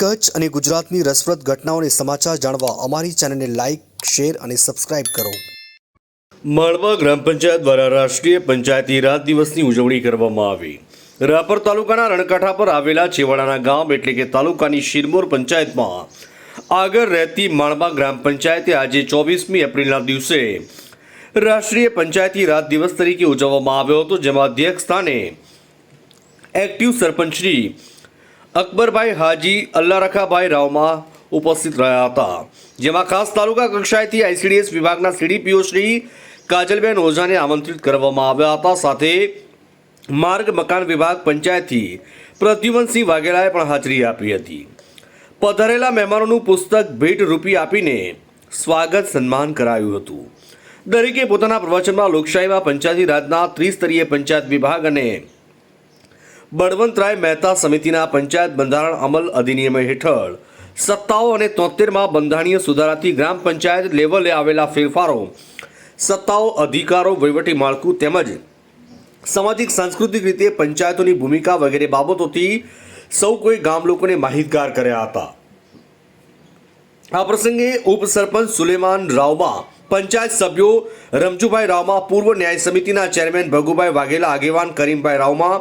કચ્છ અને ગુજરાતની રસપ્રદ ઘટનાઓને સમાચાર જાણવા અમારી ચેનલને લાઇક શેર અને સબસ્ક્રાઇબ કરો. માળવા ગ્રામ પંચાયત દ્વારા રાષ્ટ્રીય પંચાયતી રાજ દિવસની ઉજવણી કરવામાં આવી. રાપર તાલુકાના રણકાંઠા પર આવેલા છેવાડાના ગામ એટલે કે તાલુકાની શિરમોર પંચાયતમાં આગળ રહેતી માળવા ગ્રામ પંચાયતે આજે ચોવીસમી એપ્રિલના દિવસે રાષ્ટ્રીય પંચાયતી રાજ દિવસ તરીકે ઉજવવામાં આવ્યો હતો, જેમાં અધ્યક્ષ સ્થાને એક્ટિવ સરપંચ શ્રી અકબરભાઈ હાજી, અલ્લારખાભાઈ રાવમાં ઉપસ્થિત રહ્યા હતા. જેમાં ખાસ તાલુકા કક્ષાએથી આઈસીડીએસ વિભાગના સીડીપીઓ શ્રી કાજલબેન ઓઝાને આમંત્રિત કરવામાં આવ્યા હતા. સાથે માર્ગ મકાન વિભાગ પંચાયતથી પ્રદ્યુમનસિંહ વાઘેલાએ પણ હાજરી આપી હતી. પધારેલા મહેમાનોનું પુસ્તક ભેટ રૂપી આપીને સ્વાગત સન્માન કરાયું હતું. દરેકે પોતાના પ્રવચનમાં લોકશાહીમાં પંચાયતી રાજના ત્રિસ્તરીય પંચાયત વિભાગ અને બળવંતરાય મહેતા સમિતિના પંચાયત બંધારણ અમલ અધિનિયમ હેઠળ સત્તાઓ અને તોતેરમાં બંધારણીય સુધારાથી ગ્રામ પંચાયત લેવલે આવેલા ફેરફારો, સત્તાઓ અધિકારો વહીવટી માળખું તેમજ સામાજિક સાંસ્કૃતિક રીતે પંચાયતોની ભૂમિકા વગેરે બાબતોથી સૌ કોઈ ગામ લોકોને માહિતગાર કર્યા હતા. આ પ્રસંગે ઉપસરપંચ સુલેમાન રાવમાં પંચાયત સભ્યો રમજુભાઈ રાવમાં પૂર્વ ન્યાય સમિતિના ચેરમેન ભગુભાઈ વાઘેલા, આગેવાન કરીમભાઈ રાવમાં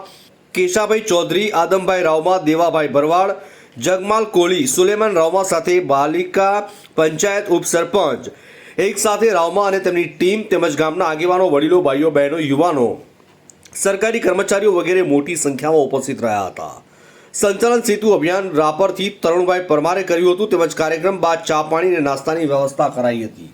કેશાભાઈ ચૌધરી, આદમભાઈ રાવમાં, દેવાભાઈ ભરવાડ, જગમાલ કોળી, સુલેમાન રાવમા સાથે બાલિકા પંચાયત ઉપસરપંચ. એક સાથે રાવમા અને તેમની ટીમ તેમજ ગામના આગેવાનો, વડીલો, ભાઈઓ, બહેનો, યુવાનો, સરકારી કર્મચારીઓ વગેરે મોટી સંખ્યામાં ઉપસ્થિત રહ્યા હતા. સંચાલન સેતુ અભિયાન રાપરથી તરુણભાઈ પરમારે કર્યું હતું, તેમજ કાર્યક્રમ બાદ ચા પાણી અને નાસ્તાની વ્યવસ્થા કરાઈ હતી.